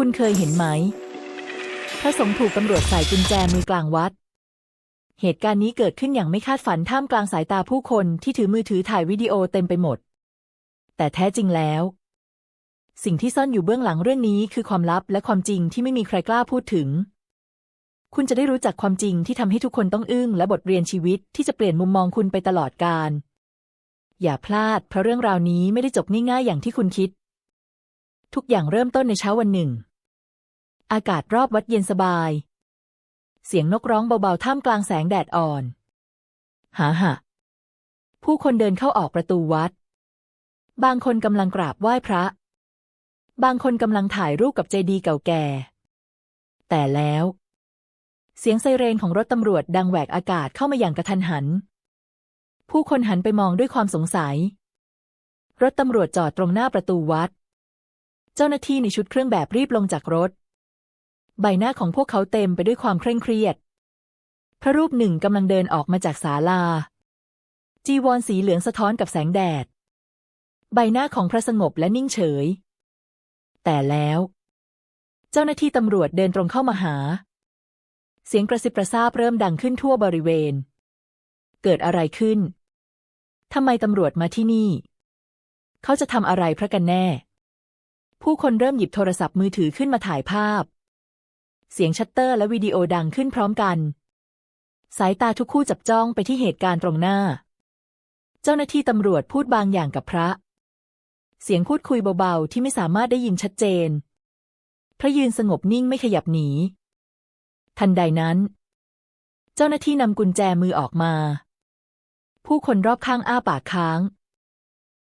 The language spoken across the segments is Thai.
คุณเคยเห็นไหม พระสงฆ์ถูกตำรวจใส่กุญแจมือกลางวัด เหตุการณ์นี้เกิดขึ้นอย่างไม่คาดฝันท่ามกลางสายตาผู้คนที่ถือมือถือถ่ายวิดีโอเต็มไปหมด แต่แท้จริงแล้ว สิ่งที่ซ่อนอยู่เบื้องหลังเรื่องนี้คือความลับและความจริงที่ไม่มีใครกล้าพูดถึง คุณจะได้รู้จักความจริงที่ทำให้ทุกคนต้องอึ้งและบทเรียนชีวิตที่จะเปลี่ยนมุมมองคุณไปตลอดกาลอย่าพลาดเพราะเรื่องราวนี้ไม่ได้จบง่ายๆอย่างที่คุณคิด ทุกอย่างเริ่มต้นในเช้าวันหนึ่ง อากาศรอบวัดเย็นสบาย เสียงนกร้องเบาๆท่ามกลางแสงแดดอ่อน หาหะผู้คนเดินเข้าออกประตูวัด บางคนกำลังกราบไหว้พระ บางคนกำลังถ่ายรูปกับเจดีย์เก่าแก่ แต่แล้ว เสียงไซเรนของรถตำรวจดังแหวกอากาศเข้ามาอย่างกระทันหัน ผู้คนหันไปมองด้วยความสงสัย รถตำรวจจอดตรงหน้าประตูวัด เจ้าหน้าที่ในชุดเครื่องแบบรีบลงจากรถ ใบหน้าของพวกเขาเต็มไปด้วยความเคร่งเครียด พระรูปหนึ่งกำลังเดินออกมาจากศาลา จีวรสีเหลืองสะท้อนกับแสงแดด ใบหน้าของพระสงบและนิ่งเฉย แต่แล้ว เจ้าหน้าที่ตำรวจเดินตรงเข้ามาหา เสียงกระซิบกระซาบเริ่มดังขึ้นทั่วบริเวณ เกิดอะไรขึ้นทำไมตำรวจมาที่นี่ เขาจะทำอะไรพระกันแน่ ผู้คนเริ่มหยิบโทรศัพท์มือถือขึ้นมาถ่ายภาพ เสียงชัตเตอร์และวิดีโอดังขึ้นพร้อมกัน สายตาทุกคู่จับจ้องไปที่เหตุการณ์ตรงหน้า เจ้าหน้าที่ตำรวจพูดบางอย่างกับพระ เสียงพูดคุยเบาๆ ที่ไม่สามารถได้ยินชัดเจน พระยืนสงบนิ่งไม่ขยับหนี ทันใดนั้น เจ้าหน้าที่นำกุญแจมือออกมา ผู้คนรอบข้างอ้าปากค้าง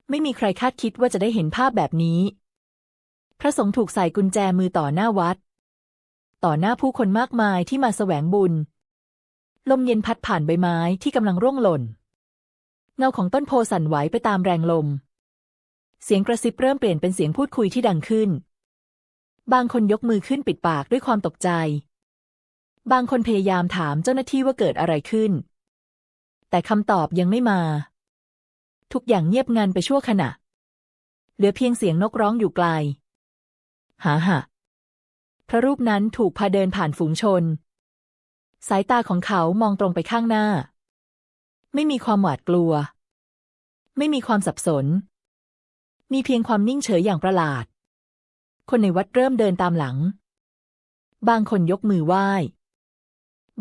ไม่มีใครคาดคิดว่าจะได้เห็นภาพแบบนี้ พระสงฆ์ถูกใส่กุญแจมือต่อหน้าวัด ต่อหน้าผู้คนมากมายที่มาแสวงบุญ ลมเย็นพัดผ่านใบไม้ที่กำลังร่วงหล่น เงาของต้นโพสั่นไหวไปตามแรงลม เสียงกระซิบเริ่มเปลี่ยนเป็นเสียงพูดคุยที่ดังขึ้น บางคนยกมือขึ้นปิดปากด้วยความตกใจ บางคนพยายามถามเจ้าหน้าที่ว่าเกิดอะไรขึ้น แต่คำตอบยังไม่มา ทุกอย่างเงียบงันไปชั่วขณะ เหลือเพียงเสียงนกร้องอยู่ไกล หาหะ พระรูปนั้นถูกพาเดินผ่านฝูงชน สายตาของเขามองตรงไปข้างหน้า ไม่มีความหวาดกลัว ไม่มีความสับสน มีเพียงความนิ่งเฉยอย่างประหลาด คนในวัดเริ่มเดินตามหลัง บางคนยกมือไหว้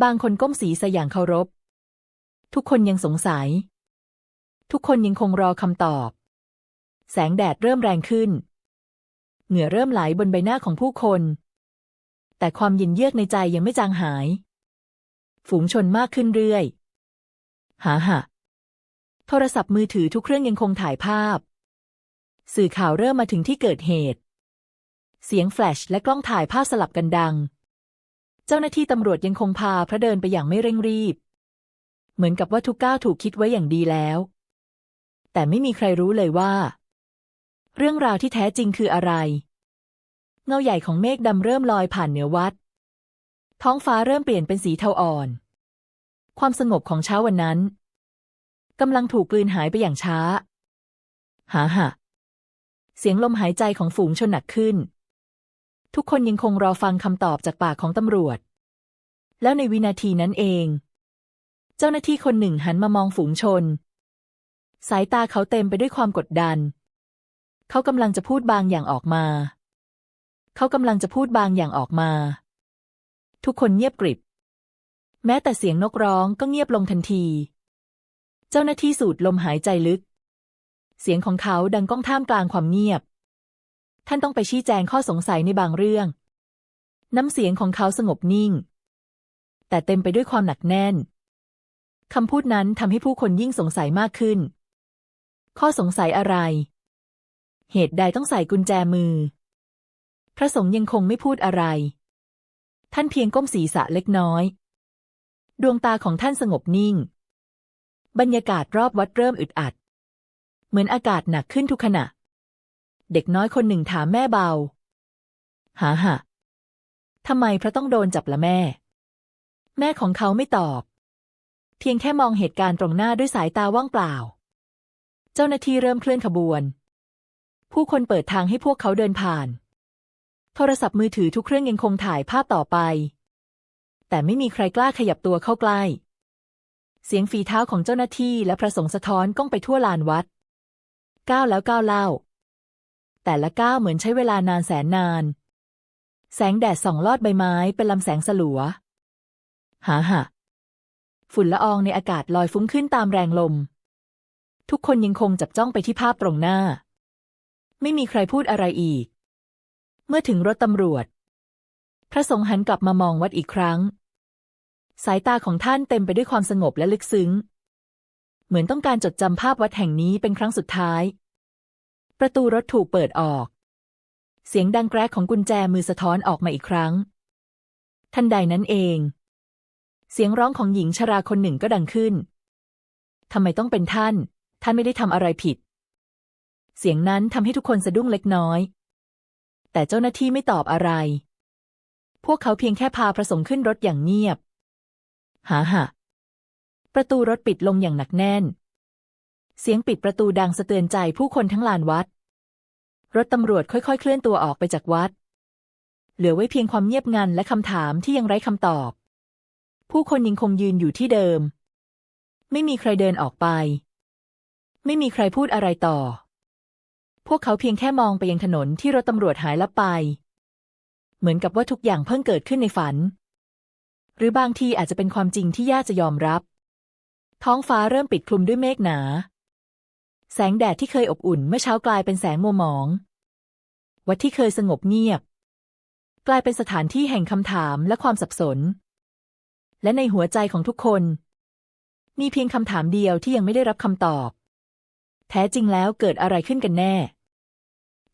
บางคนก้มศีรษะอย่างเคารพ ทุกคนยังสงสัย ทุกคนยังคงรอคำตอบ แสงแดดเริ่มแรงขึ้น เหงื่อเริ่มไหลบนใบหน้าของผู้คน แต่ความเย็นเยือกในใจยังไม่จางหาย ฝูงชนมากขึ้นเรื่อย หาหะโทรศัพท์มือถือทุกเครื่องยังคงถ่ายภาพ สื่อข่าวเริ่มมาถึงที่เกิดเหตุ เสียงแฟลชและกล้องถ่ายภาพสลับกันดัง เจ้าหน้าที่ตำรวจยังคงพาพระเดินไปอย่างไม่เร่งรีบ เหมือนกับว่าทุกก้าวถูกคิดไว้อย่างดีแล้ว แต่ไม่มีใครรู้เลยว่า เรื่องราวที่แท้จริงคืออะไร เงาใหญ่ของเมฆดำเริ่มลอยผ่านเหนือวัด ท้องฟ้าเริ่มเปลี่ยนเป็นสีเทาอ่อน ความสงบของเช้าวันนั้นกำลังถูกกลืนหายไปอย่างช้า หาหะเสียงลมหายใจของฝูงชนหนักขึ้น ทุกคนยังคงรอฟังคำตอบจากปากของตำรวจ แล้วในวินาทีนั้นเอง เจ้าหน้าที่คนหนึ่งหันมามองฝูงชน สายตาเขาเต็มไปด้วยความกดดัน เขากำลังจะพูดบางอย่างออกมา เขากำลังจะพูดบางอย่างออกมา ทุกคนเงียบกริบ แม้แต่เสียงนกร้องก็เงียบลงทันที เจ้าหน้าที่สูดลมหายใจลึก เสียงของเขาดังก้องท่ามกลางความเงียบ ท่านต้องไปชี้แจงข้อสงสัยในบางเรื่อง น้ำเสียงของเขาสงบนิ่ง แต่เต็มไปด้วยความหนักแน่นคำพูดนั้นทำให้ผู้คนยิ่งสงสัยมากขึ้น ข้อสงสัยอะไร เหตุใดต้องใส่กุญแจมือ พระสงฆ์ยังคงไม่พูดอะไร ท่านเพียงก้มศีรษะเล็กน้อย ดวงตาของท่านสงบนิ่ง บรรยากาศรอบวัดเริ่มอึดอัด เหมือนอากาศหนักขึ้นทุกขณะ เด็กน้อยคนหนึ่งถามแม่เบา หาหะทำไมพระต้องโดนจับละแม่ แม่ของเขาไม่ตอบ เพียงแค่มองเหตุการณ์ตรงหน้าด้วยสายตาว่างเปล่า เจ้าหน้าที่เริ่มเคลื่อนขบวน ผู้คนเปิดทางให้พวกเขาเดินผ่าน โทรศัพท์มือถือทุกเครื่องยังคงถ่ายภาพต่อไป แต่ไม่มีใครกล้าขยับตัวเข้าใกล้ เสียงฝีเท้าของเจ้าหน้าที่และพระสงฆ์สะท้อนก้องไปทั่วลานวัด ก้าวแล้วก้าวเล่า แต่ละก้าวเหมือนใช้เวลานานแสนนาน แสงแดดส่องลอดใบไม้เป็นลำแสงสลัว หาหะฝุ่นละอองในอากาศลอยฟุ้งขึ้นตามแรงลม ทุกคนยังคงจับจ้องไปที่ภาพตรงหน้า ไม่มีใครพูดอะไรอีก เมื่อถึงรถตำรวจ พระสงฆ์หันกลับมามองวัดอีกครั้ง สายตาของท่านเต็มไปด้วยความสงบและลึกซึ้ง เหมือนต้องการจดจำภาพวัดแห่งนี้เป็นครั้งสุดท้าย ประตูรถถูกเปิดออก เสียงดังแกรกของกุญแจมือสะท้อนออกมาอีกครั้ง ทันใดนั้นเอง เสียงร้องของหญิงชราคนหนึ่งก็ดังขึ้นทำไมต้องเป็นท่าน ท่านไม่ได้ทำอะไรผิด เสียงนั้นทำให้ทุกคนสะดุ้งเล็กน้อย แต่เจ้าหน้าที่ไม่ตอบอะไร พวกเขาเพียงแค่พาพระสงฆ์ขึ้นรถอย่างเงียบ หาหะ ประตูรถปิดลงอย่างหนักแน่น เสียงปิดประตูดังสะเตือนใจผู้คนทั้งลานวัด รถตำรวจค่อยๆ เคลื่อนตัวออกไปจากวัด เหลือไว้เพียงความเงียบงันและคำถามที่ยังไร้คำตอบ ผู้คนยังคงยืนอยู่ที่เดิม ไม่มีใครเดินออกไป ไม่มีใครพูดอะไรต่อ พวกเขาเพียงแค่มองไปยังถนนที่รถตำรวจหายลับไป เหมือนกับว่าทุกอย่างเพิ่งเกิดขึ้นในฝัน หรือบางทีอาจจะเป็นความจริงที่ยากจะยอมรับ ท้องฟ้าเริ่มปิดคลุมด้วยเมฆหนา แสงแดดที่เคยอบอุ่นเมื่อเช้ากลายเป็นแสงมัวหมอง วัดที่เคยสงบเงียบ กลายเป็นสถานที่แห่งคำถามและความสับสน และในหัวใจของทุกคน มีเพียงคำถามเดียวที่ยังไม่ได้รับคำตอบ แท้จริงแล้วเกิดอะไรขึ้นกันแน่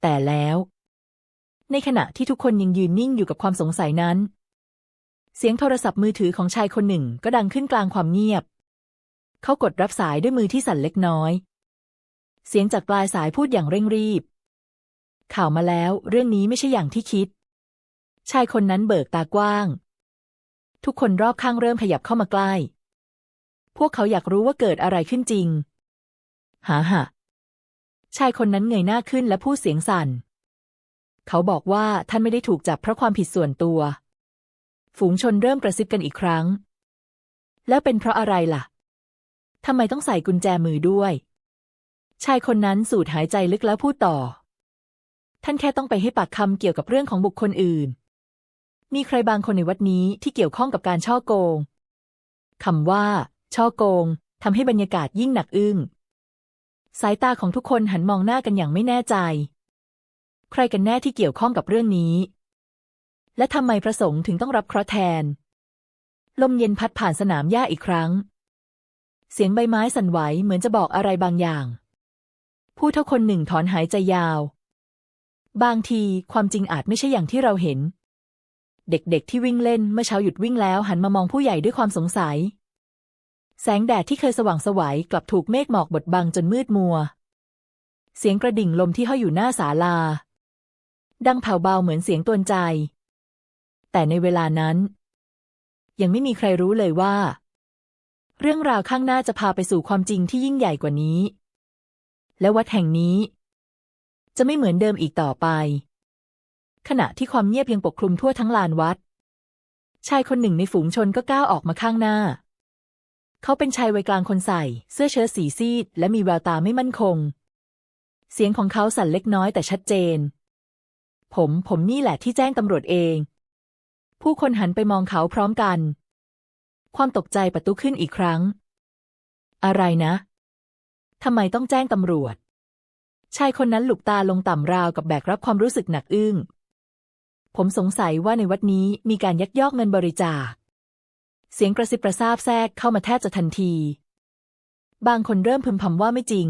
แต่แล้ว ในขณะที่ทุกคนยังยืนนิ่งอยู่กับความสงสัยนั้น เสียงโทรศัพท์มือถือของชายคนหนึ่งก็ดังขึ้นกลางความเงียบ เขากดรับสายด้วยมือที่สั่นเล็กน้อย เสียงจากปลายสายพูดอย่างเร่งรีบ ข่าวมาแล้ว เรื่องนี้ไม่ใช่อย่างที่คิด ชายคนนั้นเบิกตากว้าง ทุกคนรอบข้างเริ่มขยับเข้ามาใกล้ พวกเขาอยากรู้ว่าเกิดอะไรขึ้นจริง หาหะ ชายคนนั้นเงยหน้าขึ้นและพูดเสียงสั่น เขาบอกว่าท่านไม่ได้ถูกจับเพราะความผิดส่วนตัว ฝูงชนเริ่มกระซิบกันอีกครั้ง แล้วเป็นเพราะอะไรล่ะทำไมต้องใส่กุญแจมือด้วย ชายคนนั้นสูดหายใจลึกแล้วพูดต่อ ท่านแค่ต้องไปให้ปากคำเกี่ยวกับเรื่องของบุคคลอื่น มีใครบางคนในวัดนี้ที่เกี่ยวข้องกับการช่อโกงคำว่า ช่อโกงทำให้บรรยากาศยิ่งหนักอึ้ง สายตาของทุกคนหันมองหน้ากันอย่างไม่แน่ใจ ใครกันแน่ที่เกี่ยวข้องกับเรื่องนี้ และทำไมพระสงฆ์ถึงต้องรับเคราะห์แทน ลมเย็นพัดผ่านสนามหญ้าอีกครั้ง เสียงใบไม้สั่นไหวเหมือนจะบอกอะไรบางอย่าง ผู้เท่าคนหนึ่งถอนหายใจยาว บางทีความจริงอาจไม่ใช่อย่างที่เราเห็น เด็กๆที่วิ่งเล่นเมื่อเช้าหยุดวิ่งแล้วหันมามองผู้ใหญ่ด้วยความสงสัย แสงแดดที่เคยสว่างสวัยกลับถูกเมฆหมอกบดบังจนมืดมัว เสียงกระดิ่งลมที่ห้อยอยู่หน้าศาลา ดังเผาเบาเหมือนเสียงตวนใจ แต่ในเวลานั้น ยังไม่มีใครรู้เลยว่า เรื่องราวข้างหน้าจะพาไปสู่ความจริงที่ยิ่งใหญ่กว่านี้ และวัดแห่งนี้ จะไม่เหมือนเดิมอีกต่อไป ขณะที่ความเงียบยังปกคลุมทั่วทั้งลานวัด ชายคนหนึ่งในฝูงชนก็ก้าวออกมาข้างหน้า เขาเป็นชายวัยกลางคนใส่ เสื้อเชิ้ตสีซีด และมีแววตาไม่มั่นคง เสียงของเขาสั่นเล็กน้อยแต่ชัดเจน ผมผมนี่แหละที่แจ้งตำรวจเอง ผู้คนหันไปมองเขาพร้อมกัน ความตกใจประตุขึ้นอีกครั้ง อะไรนะทำไมต้องแจ้งตำรวจ ชายคนนั้นหลุบตาลงต่ำราวกับแบกรับความรู้สึกหนักอึ้ง ผมสงสัยว่าในวัดนี้มีการยักยอกเงินบริจาค เสียงกระซิบกระซาบแทรกเข้ามาแทบจะทันที บางคนเริ่มพึมพำว่าไม่จริง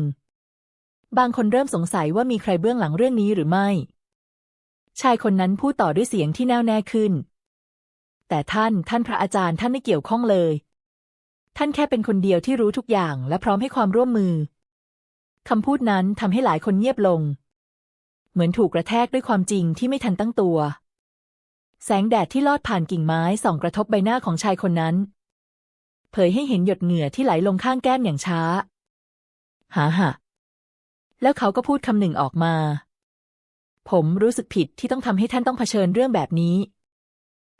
บางคนเริ่มสงสัยว่ามีใครเบื้องหลังเรื่องนี้หรือไม่ ชายคนนั้นพูดต่อด้วยเสียงที่แน่วแน่ขึ้น แต่ท่านท่านพระอาจารย์ท่านไม่เกี่ยวข้องเลย ท่านแค่เป็นคนเดียวที่รู้ทุกอย่างและพร้อมให้ความร่วมมือคำพูดนั้นทำให้หลายคนเงียบลง เหมือนถูกกระแทกด้วยความจริงที่ไม่ทันตั้งตัว แสงแดดที่ลอดผ่านกิ่งไม้ส่องกระทบใบหน้าของชายคนนั้น เผยให้เห็นหยดเหงื่อที่ไหลลงข้างแก้มอย่างช้า หาหะ แล้วเขาก็พูดคำหนึ่งออกมา ผมรู้สึกผิดที่ต้องทำให้ท่านต้องเผชิญเรื่องแบบนี้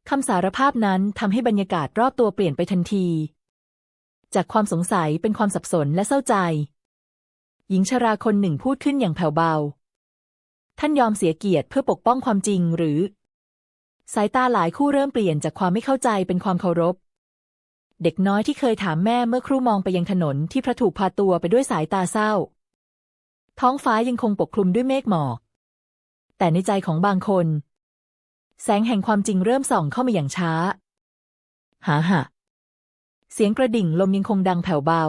คำสารภาพนั้นทำให้บรรยากาศรอบตัวเปลี่ยนไปทันที จากความสงสัยเป็นความสับสนและเศร้าใจ หญิงชราคนหนึ่งพูดขึ้นอย่างแผ่วเบา ท่านยอมเสียเกียรติเพื่อปกป้องความจริงหรือ สายตาหลายคู่เริ่มเปลี่ยนจากความไม่เข้าใจเป็นความเคารพ เด็กน้อยที่เคยถามแม่เมื่อครู่มองไปยังถนนที่พระถูกพาตัวไปด้วยสายตาเศร้า ท้องฟ้ายังคงปกคลุมด้วยเมฆหมอก แต่ในใจของบางคน แสงแห่งความจริงเริ่มส่องเข้ามาอย่างช้า หาหะเสียงกระดิ่งลมยังคงดังแผ่วเบา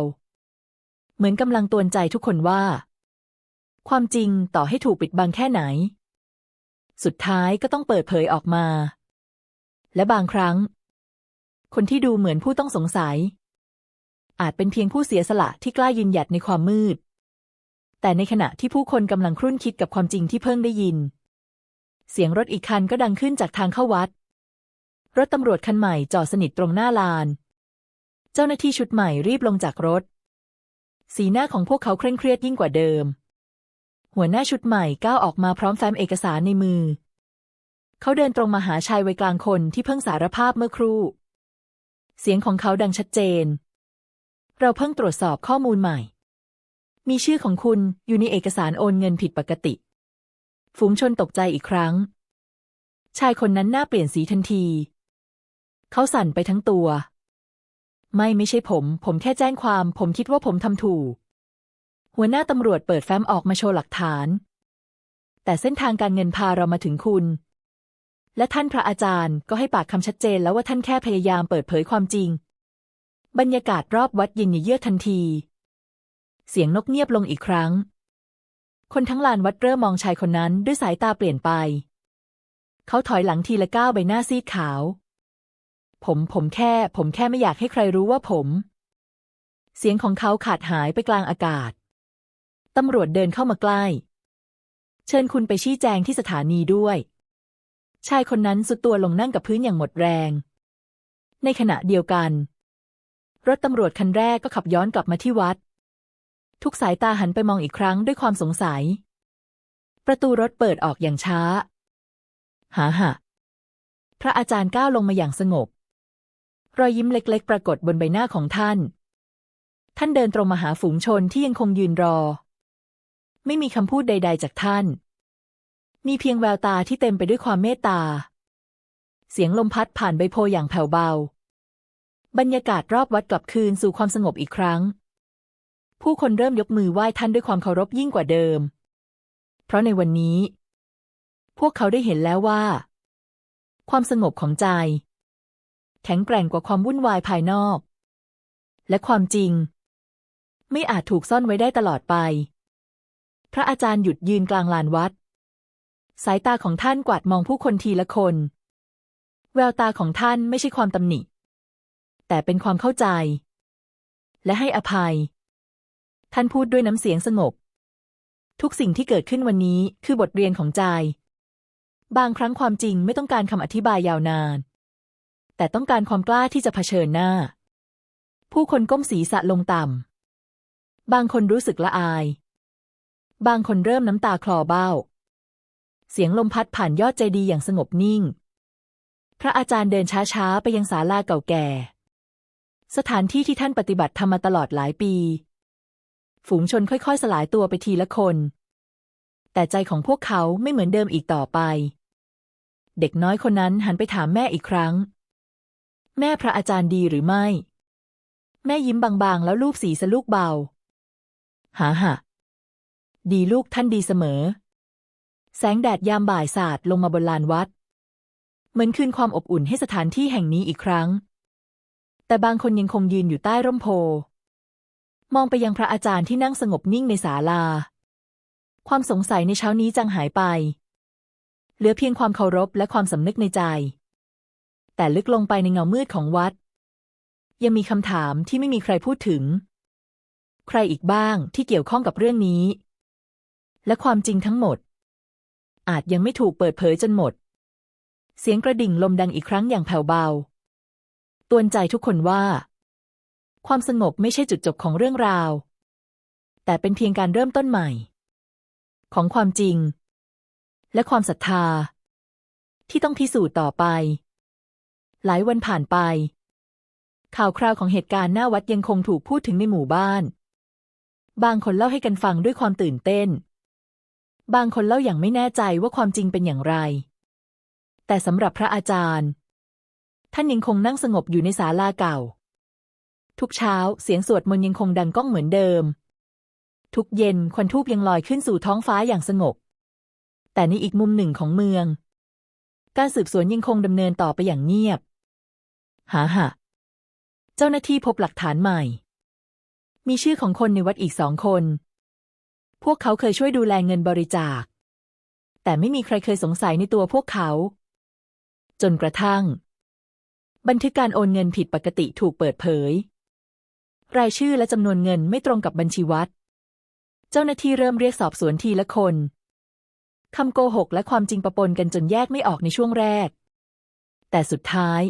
เหมือนกำลังตวนใจทุกคนว่า ความจริงต่อให้ถูกปิดบังแค่ไหน สุดท้ายก็ต้องเปิดเผยออกมา และบางครั้ง คนที่ดูเหมือนผู้ต้องสงสัย อาจเป็นเพียงผู้เสียสละที่กล้ายืนหยัดในความมืด แต่ในขณะที่ผู้คนกำลังครุ่นคิดกับความจริงที่เพิ่งได้ยิน เสียงรถอีกคันก็ดังขึ้นจากทางเข้าวัด รถตำรวจคันใหม่จอดสนิทตรงหน้าลาน เจ้าหน้าที่ชุดใหม่รีบลงจากรถ สีหน้าของพวกเขาเคร่งเครียดยิ่งกว่าเดิม หัวหน้าชุดใหม่ก้าวออกมาพร้อมแฟ้มเอกสารในมือ เขาเดินตรงมาหาชายวัยกลางคนที่เพิ่งสารภาพเมื่อครู่ เสียงของเขาดังชัดเจน เราเพิ่งตรวจสอบข้อมูลใหม่ มีชื่อของคุณอยู่ในเอกสารโอนเงินผิดปกติ ฝูงชนตกใจอีกครั้ง ชายคนนั้นหน้าเปลี่ยนสีทันที เขาสั่นไปทั้งตัว ไม่ไม่ใช่ผม ผมแค่แจ้งความ ผมคิดว่าผมทำถูก หัวหน้าตำรวจเปิดแฟ้มออกมาโชว์หลักฐาน แต่เส้นทางการเงินพาเรามาถึงคุณ และท่านพระอาจารย์ก็ให้ปากคำชัดเจนแล้วว่าท่านแค่พยายามเปิดเผยความจริง บรรยากาศรอบวัดเย็นเยือกทันที เสียงนกเงียบลงอีกครั้ง คนทั้งลานวัดเริ่มมองชายคนนั้นด้วยสายตาเปลี่ยนไป เขาถอยหลังทีละก้าวใบหน้าซีดขาว ผมผมแค่ ผมแค่ไม่อยากให้ใครรู้ว่าผม เสียงของเขาขาดหายไปกลางอากาศ ตำรวจเดินเข้ามาใกล้ เชิญคุณไปชี้แจงที่สถานีด้วย ชายคนนั้นสุดตัวลงนั่งกับพื้นอย่างหมดแรง ในขณะเดียวกัน รถตำรวจคันแรกก็ขับย้อนกลับมาที่วัด ทุกสายตาหันไปมองอีกครั้งด้วยความสงสัย ประตูรถเปิดออกอย่างช้า หาหะพระอาจารย์ก้าวลงมาอย่างสงบ รอยยิ้มเล็กๆ ปรากฏบนใบหน้าของท่านท่านเดินตรงมาหาฝูงชนที่ยังคงยืนรอ ไม่มีคำพูดใด ๆ จากท่าน มีเพียงแววตาที่เต็มไปด้วยความเมตตา เสียงลมพัดผ่านใบโพอย่างแผ่วเบา บรรยากาศรอบวัดกลับคืนสู่ความสงบอีกครั้ง ผู้คนเริ่มยกมือไหว้ท่านด้วยความเคารพยิ่งกว่าเดิม เพราะในวันนี้ พวกเขาได้เห็นแล้วว่า ความสงบของใจ แข็งแกร่งกว่าความวุ่นวายภายนอก และความจริง ไม่อาจถูกซ่อนไว้ได้ตลอดไป พระอาจารย์หยุดยืนกลางลานวัด สายตาของท่านกวาดมองผู้คนทีละคน แววตาของท่านไม่ใช่ความตำหนิ แต่เป็นความเข้าใจ และให้อภัย ท่านพูดด้วยน้ำเสียงสงบ ทุกสิ่งที่เกิดขึ้นวันนี้คือบทเรียนของใจ บางครั้งความจริงไม่ต้องการคำอธิบายยาวนาน แต่ต้องการความกล้าที่จะเผชิญหน้า ผู้คนก้มศีรษะลงต่ำบางคนรู้สึกละอาย บางคนเริ่มน้ำตาคลอเบ้า เสียงลมพัดผ่านยอดใจดีอย่างสงบนิ่ง พระอาจารย์เดินช้าๆ ไปยังศาลาเก่าแก่ สถานที่ที่ท่านปฏิบัติธรรมมาตลอดหลายปี ฝูงชนค่อยๆ สลายตัวไปทีละคน แต่ใจของพวกเขาไม่เหมือนเดิมอีกต่อไป เด็กน้อยคนนั้นหันไปถามแม่อีกครั้ง แม่พระอาจารย์ดีหรือไม่ แม่ยิ้มบางๆ แล้วลูบสีสลูกเบาหาหะ ดีลูกท่านดีเสมอ แสงแดดยามบ่ายสาดลงมาบนลานวัด เหมือนคืนความอบอุ่นให้สถานที่แห่งนี้อีกครั้ง แต่บางคนยังคงยืนอยู่ใต้ร่มโพ มองไปยังพระอาจารย์ที่นั่งสงบนิ่งในศาลา ความสงสัยในเช้านี้จางหายไป เหลือเพียงความเคารพและความสำนึกในใจ แต่ลึกลงไปในเงามืดของวัด ยังมีคำถามที่ไม่มีใครพูดถึง ใครอีกบ้างที่เกี่ยวข้องกับเรื่องนี้ และความจริงทั้งหมด อาจยังไม่ถูกเปิดเผยจนหมด เสียงกระดิ่งลมดังอีกครั้งอย่างแผ่วเบาตวนใจทุกคนว่า ความสงบไม่ใช่จุดจบของเรื่องราว แต่เป็นเพียงการเริ่มต้นใหม่ ของความจริง และความศรัทธา ที่ต้องพิสูจน์ต่อไป หลายวันผ่านไป ข่าวคราวของเหตุการณ์หน้าวัดยังคงถูกพูดถึงในหมู่บ้าน บางคนเล่าให้กันฟังด้วยความตื่นเต้น บางคนเล่าอย่างไม่แน่ใจว่าความจริงเป็นอย่างไร แต่สำหรับพระอาจารย์ ท่านยังคงนั่งสงบอยู่ในศาลาเก่า ทุกเช้าเสียงสวดมนต์ยังคงดังก้องเหมือนเดิม ทุกเย็นควันทูบยังลอยขึ้นสู่ท้องฟ้าอย่างสงบ แต่ในอีกมุมหนึ่งของเมือง การสืบสวนยังคงดำเนินต่อไปอย่างเงียบ หาหะเจ้าหน้าที่พบหลักฐานใหม่ มีชื่อของคนในวัดอีกสองคน พวกเขาเคยช่วยดูแลเงินบริจาค แต่ไม่มีใครเคยสงสัยในตัวพวกเขา จนกระทั่ง บันทึกการโอนเงินผิดปกติถูกเปิดเผย รายชื่อและจำนวนเงินไม่ตรงกับบัญชีวัด เจ้าหน้าที่เริ่มเรียกสอบสวนทีละคนคำโกหกและความจริงปะปนกันจนแยกไม่ออกในช่วงแรก แต่สุดท้าย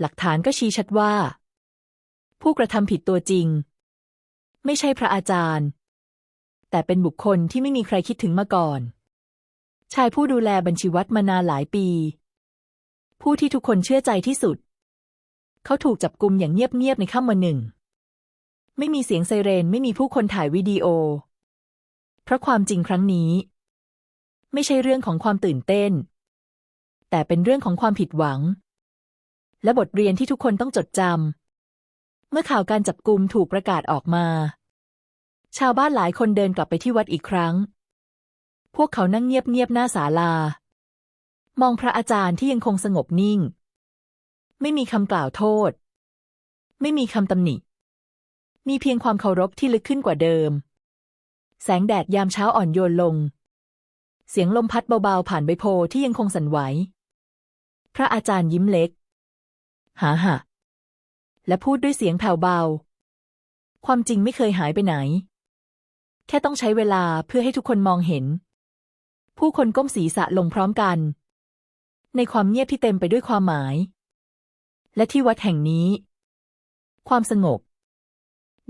หลักฐานก็ชี้ชัดว่า ผู้กระทำผิดตัวจริง ไม่ใช่พระอาจารย์ แต่เป็นบุคคลที่ไม่มีใครคิดถึงมาก่อน ชายผู้ดูแลบัญชีวัดมานานหลายปี ผู้ที่ทุกคนเชื่อใจที่สุด เขาถูกจับกุมอย่างเงียบๆในค่ำวันหนึ่ง ไม่มีเสียงไซเรนไม่มีผู้คนถ่ายวิดีโอ เพราะความจริงครั้งนี้ ไม่ใช่เรื่องของความตื่นเต้น แต่เป็นเรื่องของความผิดหวัง และบทเรียนที่ทุกคนต้องจดจำเมื่อข่าวการจับกุมถูกประกาศออกมา ชาวบ้านหลายคนเดินกลับไปที่วัดอีกครั้ง พวกเขานั่งเงียบๆหน้าศาลา มองพระอาจารย์ที่ยังคงสงบนิ่ง ไม่มีคำกล่าวโทษ ไม่มีคำตำหนิ มีเพียงความเคารพที่ลึกขึ้นกว่าเดิม แสงแดดยามเช้าอ่อนโยนลง เสียงลมพัดเบาๆผ่านใบโพธิ์ที่ยังคงสั่นไหว พระอาจารย์ยิ้มเล็ก หาหะและพูดด้วยเสียงแผ่วเบา ความจริงไม่เคยหายไปไหน แค่ต้องใช้เวลาเพื่อให้ทุกคนมองเห็น ผู้คนก้มศีรษะลงพร้อมกัน ในความเงียบที่เต็มไปด้วยความหมาย และที่วัดแห่งนี้ ความสงบ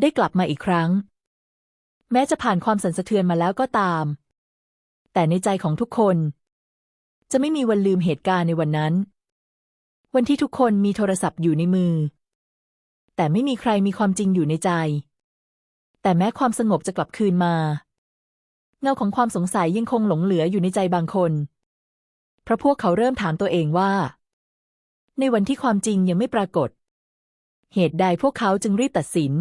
ได้กลับมาอีกครั้ง แม้จะผ่านความสั่นสะเทือนมาแล้วก็ตาม แต่ในใจของทุกคน จะไม่มีวันลืมเหตุการณ์ในวันนั้น วันที่ทุกคนมีโทรศัพท์อยู่ในมือ แต่ไม่มีใครมีความจริงอยู่ในใจ แต่แม้ความสงบจะกลับคืนมา เงาของความสงสัยยังคงหลงเหลืออยู่ในใจบางคน เพราะพวกเขาเริ่มถามตัวเองว่า ในวันที่ความจริงยังไม่ปรากฏ เหตุใดพวกเขาจึงรีบตัดสิน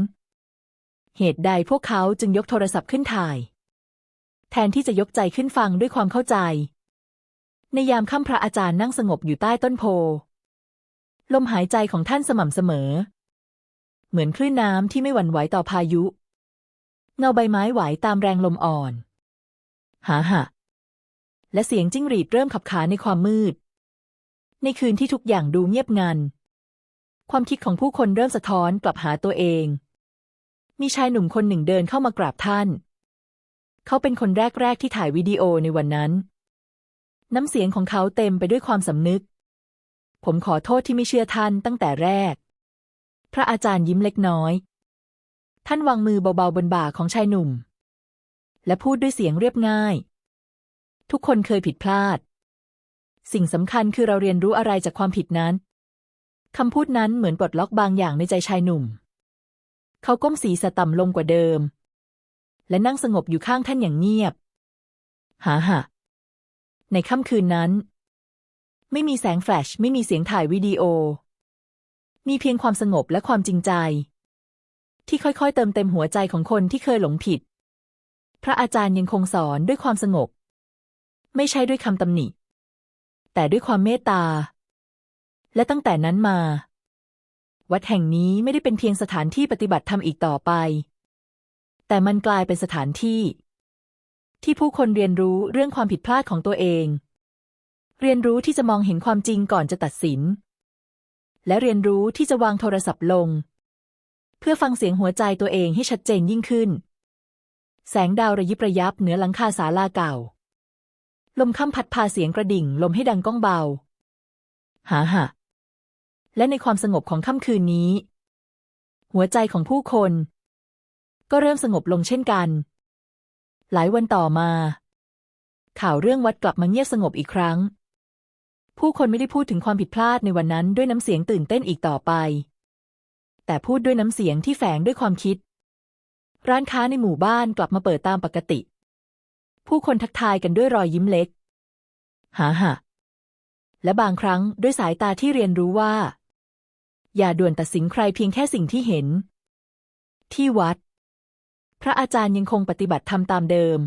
เหตุใดพวกเขาจึงยกโทรศัพท์ขึ้นถ่าย แทนที่จะยกใจขึ้นฟังด้วยความเข้าใจ ในยามค่ำพระอาจารย์นั่งสงบอยู่ใต้ต้นโพลมหายใจของท่านสม่ำเสมอ เหมือนคลื่นน้ำที่ไม่หวั่นไหวต่อพายุ เงาใบไม้ไหวตามแรงลมอ่อน หาหะ และเสียงจิ้งหรีดเริ่มขับขาในความมืด ในคืนที่ทุกอย่างดูเงียบงัน ความคิดของผู้คนเริ่มสะท้อนกลับหาตัวเอง มีชายหนุ่มคนหนึ่งเดินเข้ามากราบท่าน เขาเป็นคนแรก ๆ ที่ถ่ายวิดีโอในวันนั้น น้ำเสียงของเขาเต็มไปด้วยความสำนึก ผมขอโทษที่ไม่เชื่อท่านตั้งแต่แรก พระอาจารย์ยิ้มเล็กน้อย ท่านวางมือเบาๆบนบ่าของชายหนุ่ม และพูดด้วยเสียงเรียบง่าย ทุกคนเคยผิดพลาด สิ่งสำคัญคือเราเรียนรู้อะไรจากความผิดนั้นคำพูดนั้นเหมือนปลดล็อกบางอย่างในใจชายหนุ่ม เขาก้มศีรษะต่ำลงกว่าเดิม และนั่งสงบอยู่ข้างท่านอย่างเงียบ หาหะในค่ำคืนนั้น ไม่มีแสงแฟลช ไม่มีเสียงถ่ายวิดีโอ มีเพียงความสงบและความจริงใจ ที่ค่อยๆ เติมเต็มหัวใจของคนที่เคยหลงผิด พระอาจารย์ยังคงสอนด้วยความสงบ ไม่ใช่ด้วยคำตำหนิ แต่ด้วยความเมตตา และตั้งแต่นั้นมา วัดแห่งนี้ไม่ได้เป็นเพียงสถานที่ปฏิบัติธรรมอีกต่อไป แต่มันกลายเป็นสถานที่ ที่ผู้คนเรียนรู้เรื่องความผิดพลาดของตัวเอง เรียนรู้ที่จะมองเห็นความจริงก่อนจะตัดสิน และเรียนรู้ที่จะวางโทรศัพท์ลง เพื่อฟังเสียงหัวใจตัวเองให้ชัดเจนยิ่งขึ้น แสงดาวระยิบระยับเหนือหลังคาศาลาเก่า ลมค่ำพัดพาเสียงกระดิ่ง ลมให้ดังก้องเบา หาหะและในความสงบของค่ำคืนนี้ หัวใจของผู้คน ก็เริ่มสงบลงเช่นกัน หลายวันต่อมา ข่าวเรื่องวัดกลับมาเงียบสงบอีกครั้ง ผู้คนไม่ได้พูดถึงความผิดพลาดในวันนั้นด้วยน้ำเสียงตื่นเต้นอีกต่อไป แต่พูดด้วยน้ำเสียงที่แฝงด้วยความคิด ร้านค้าในหมู่บ้านกลับมาเปิดตามปกติ ผู้คนทักทายกันด้วยรอยยิ้มเล็กหาหะและบางครั้งด้วยสายตาที่เรียนรู้ว่า อย่าด่วนตัดสินใครเพียงแค่สิ่งที่เห็น ที่วัด พระอาจารย์ยังคงปฏิบัติธรรมตามเดิม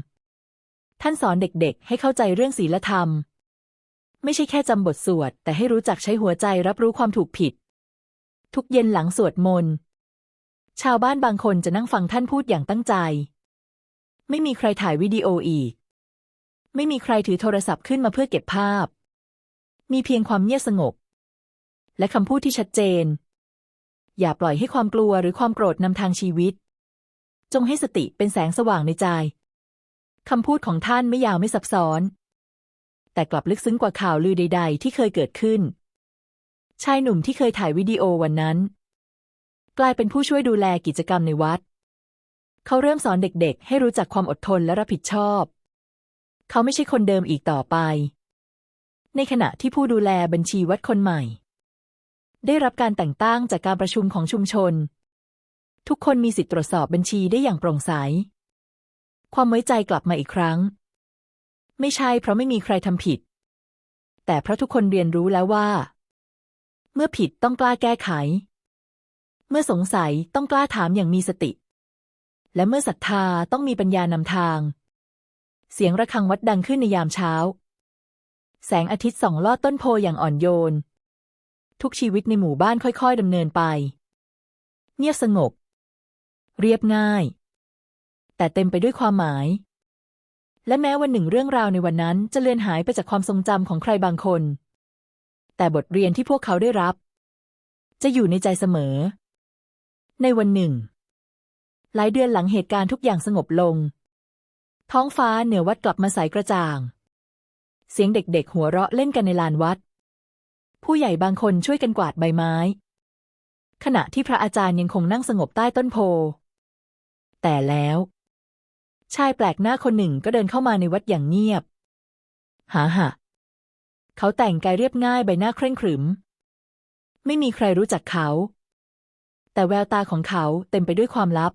ท่านสอนเด็กๆ ให้เข้าใจเรื่องศีลธรรม ไม่ใช่แค่จำบทสวด แต่ให้รู้จักใช้หัวใจรับรู้ความถูกผิด ทุกเย็นหลังสวดมนต์ ชาวบ้านบางคนจะนั่งฟังท่านพูดอย่างตั้งใจ ไม่มีใครถ่ายวิดีโออีก ไม่มีใครถือโทรศัพท์ขึ้นมาเพื่อเก็บภาพ มีเพียงความเงียบสงบ และคำพูดที่ชัดเจน อย่าปล่อยให้ความกลัวหรือความโกรธนำทางชีวิต จงให้สติเป็นแสงสว่างในใจคำพูดของท่านไม่ยาวไม่ซับซ้อน แต่กลับลึกซึ้งกว่าข่าวลือใด ๆ ที่เคยเกิดขึ้น ชายหนุ่มที่เคยถ่ายวิดีโอวันนั้น กลายเป็นผู้ช่วยดูแลกิจกรรมในวัด เขาเริ่มสอนเด็กๆ ให้รู้จักความอดทนและรับผิดชอบ เขาไม่ใช่คนเดิมอีกต่อไป ในขณะที่ผู้ดูแลบัญชีวัดคนใหม่ ได้รับการแต่งตั้งจากการประชุมของชุมชน ทุกคนมีสิทธิตรวจสอบบัญชีได้อย่างโปร่งใส ความไว้ใจกลับมาอีกครั้ง ไม่ใช่เพราะไม่มีใครทำผิด แต่เพราะทุกคนเรียนรู้แล้วว่า เมื่อผิดต้องกล้าแก้ไข เมื่อสงสัยต้องกล้าถามอย่างมีสติ และเมื่อศรัทธาต้องมีปัญญานำทาง เสียงระฆังวัดดังขึ้นในยามเช้า แสงอาทิตย์ส่องลอดต้นโพอย่างอ่อนโยน ทุกชีวิตในหมู่บ้านค่อยๆดำเนินไป เงียบสงบ เรียบง่าย แต่เต็มไปด้วยความหมาย และแม้วันหนึ่งเรื่องราวในวันนั้นจะเลือนหายไปจากความทรงจำของใครบางคน แต่บทเรียนที่พวกเขาได้รับ จะอยู่ในใจเสมอ ในวันหนึ่ง หลายเดือนหลังเหตุการณ์ทุกอย่างสงบลง ท้องฟ้าเหนือวัดกลับมาใสกระจ่าง เสียงเด็กๆ หัวเราะเล่นกันในลานวัด ผู้ใหญ่บางคนช่วยกันกวาดใบไม้ ขณะที่พระอาจารย์ยังคงนั่งสงบใต้ต้นโพ แต่แล้ว ชายแปลกหน้าคนหนึ่งก็เดินเข้ามาในวัดอย่างเงียบ หาหะ เขาแต่งกายเรียบง่ายใบหน้าเคร่งขรึม ไม่มีใครรู้จักเขา แต่แววตาของเขาเต็มไปด้วยความลับ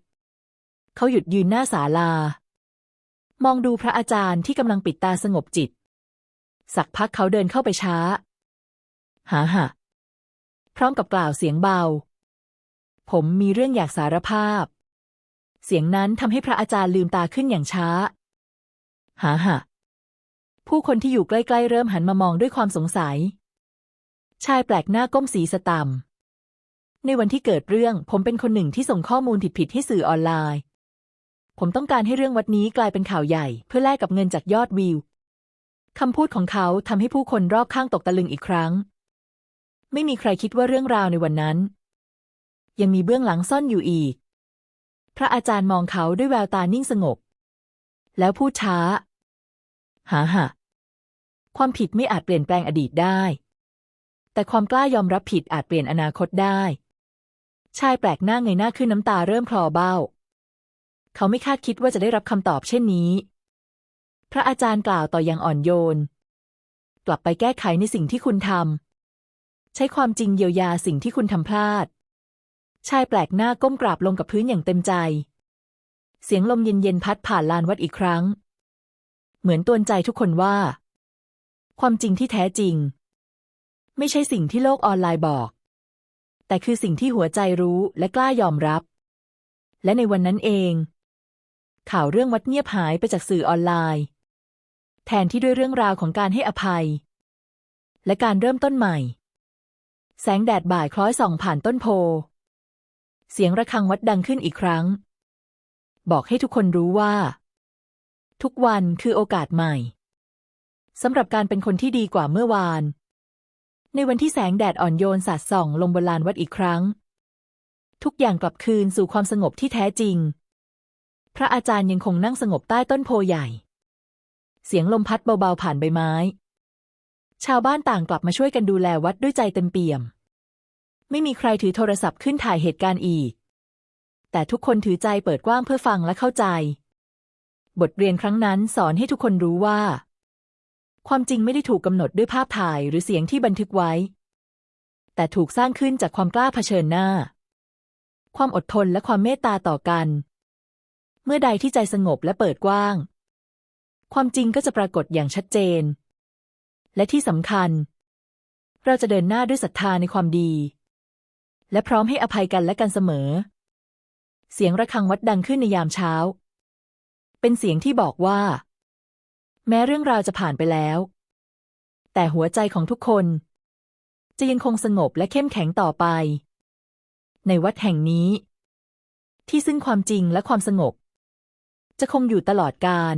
เขาหยุดยืนหน้าศาลา มองดูพระอาจารย์ที่กำลังปิดตาสงบจิต สักพักเขาเดินเข้าไปช้า หาหะพร้อมกับกล่าวเสียงเบา ผมมีเรื่องอยากสารภาพ เสียงนั้นทำให้พระอาจารย์ลืมตาขึ้นอย่างช้า หาหะ ผู้คนที่อยู่ใกล้ๆ เริ่มหันมามองด้วยความสงสัย ชายแปลกหน้าก้มศีรษะต่ำในวันที่เกิดเรื่องผมเป็นคนหนึ่งที่ส่งข้อมูลผิดๆให้สื่อออนไลน์ ผมต้องการให้เรื่องวัดนี้กลายเป็นข่าวใหญ่ เพื่อแลกกับเงินจากยอดวิวคำพูดของเขาทำให้ผู้คนรอบข้างตกตะลึงอีกครั้ง ไม่มีใครคิดว่าเรื่องราวในวันนั้น ยังมีเบื้องหลังซ่อนอยู่อีก พระอาจารย์มองเขาด้วยแววตานิ่งสงบ แล้วพูดช้า หาหะความผิดไม่อาจเปลี่ยนแปลงอดีตได้ แต่ความกล้ายอมรับผิดอาจเปลี่ยนอนาคตได้ ชายแปลกหน้าเงยหน้าขึ้นน้ำตาเริ่มคลอเบ้า เขาไม่คาดคิดว่าจะได้รับคำตอบเช่นนี้ พระอาจารย์กล่าวต่ออย่างอ่อนโยน กลับไปแก้ไขในสิ่งที่คุณทำใช้ความจริงเยียวยาสิ่งที่คุณทำพลาด ชายแปลกหน้าก้มกราบลงกับพื้นอย่างเต็มใจ เสียงลมเย็นๆพัดผ่านลานวัดอีกครั้ง เหมือนตวนใจทุกคนว่า ความจริงที่แท้จริง ไม่ใช่สิ่งที่โลกออนไลน์บอก แต่คือสิ่งที่หัวใจรู้และกล้ายอมรับ และในวันนั้นเอง ข่าวเรื่องวัดเงียบหายไปจากสื่อออนไลน์ แทนที่ด้วยเรื่องราวของการให้อภัย และการเริ่มต้นใหม่ แสงแดดบ่ายคล้อยส่องผ่านต้นโพ เสียงระฆังวัดดังขึ้นอีกครั้ง บอกให้ทุกคนรู้ว่า ทุกวันคือโอกาสใหม่สำหรับการเป็นคนที่ดีกว่าเมื่อวาน ในวันที่แสงแดดอ่อนโยนสาดส่อง ลงบนลานวัดอีกครั้ง ทุกอย่างกลับคืนสู่ความสงบที่แท้จริง พระอาจารย์ยังคงนั่งสงบใต้ต้นโพใหญ่ เสียงลมพัดเบาๆผ่านใบไม้ ชาวบ้านต่างกลับมาช่วยกันดูแลวัดด้วยใจเต็มเปี่ยม ไม่มีใครถือโทรศัพท์ขึ้นถ่ายเหตุการณ์อีก แต่ทุกคนถือใจเปิดกว้างเพื่อฟังและเข้าใจ บทเรียนครั้งนั้นสอนให้ทุกคนรู้ว่า ความจริงไม่ได้ถูกกำหนดด้วยภาพถ่ายหรือเสียงที่บันทึกไว้ แต่ถูกสร้างขึ้นจากความกล้าเผชิญหน้า ความอดทนและความเมตตาต่อกัน เมื่อใดที่ใจสงบและเปิดกว้าง ความจริงก็จะปรากฏอย่างชัดเจน และที่สำคัญ เราจะเดินหน้าด้วยศรัทธาในความดี และพร้อมให้อภัยกันและกันเสมอ เสียงระฆังวัดดังขึ้นในยามเช้า เป็นเสียงที่บอกว่า แม้เรื่องราวจะผ่านไปแล้ว แต่หัวใจของทุกคน จะยังคงสงบและเข้มแข็งต่อไป ในวัดแห่งนี้ ที่ซึ่งความจริงและความสงบ จะคงอยู่ตลอดกาล